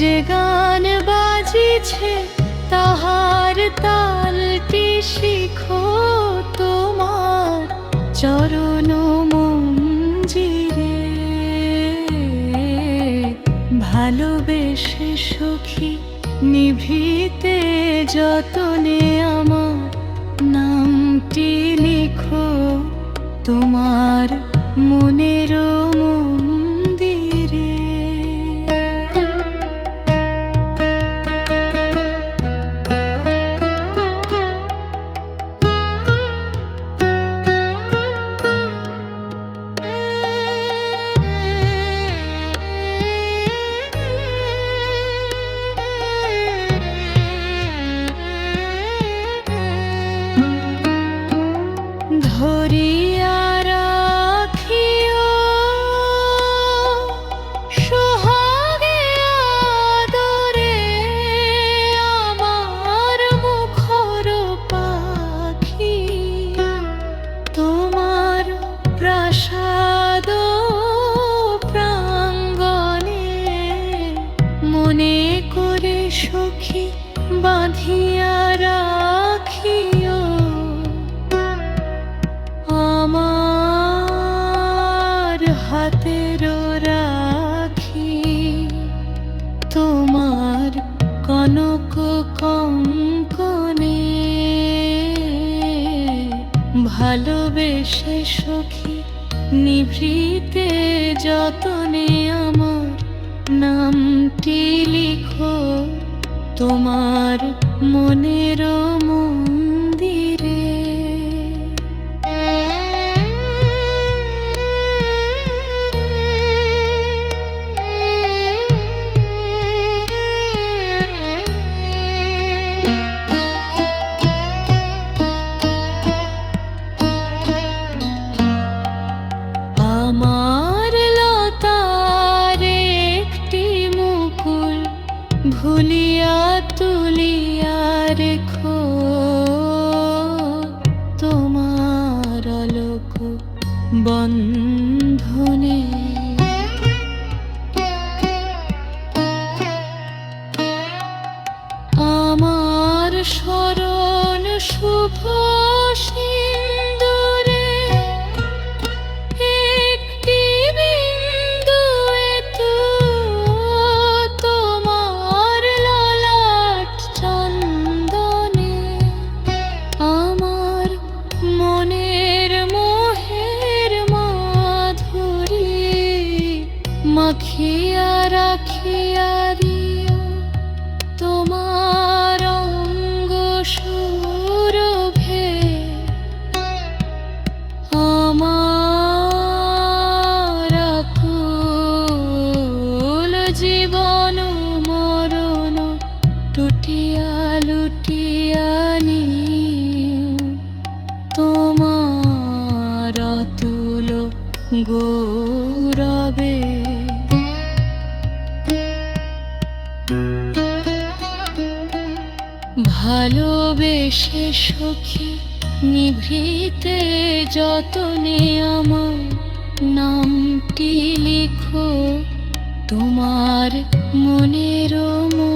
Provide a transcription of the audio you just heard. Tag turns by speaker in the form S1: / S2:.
S1: যে গান বাজিছে, তাহার তালটি শিখো তোমার চরণ মঞ্জিরে। ভালোবেসে সখী, নিভিতে যতনে আমার নামটি লিখো, তোমার মনের মন্দিরে কনক কঙ্কনে ভালোবেসে সখী নিভৃতে যতনে আমার নামটি লিখো। তোমার মনের মন্দিরে বন্ধনে। আমার স্মরণ শুভ মাখিয়া রাখিয়া দিও তোমার অঙ্গ সুরভে। আমার আকুল জীবন মরণ টুটিয়া, লুটিয়া নিও তোমার অতুল গৌরবে। ভালোবেসে সখী নিভৃতে যতনে আমার নামটি লিখো। তোমার মনের মন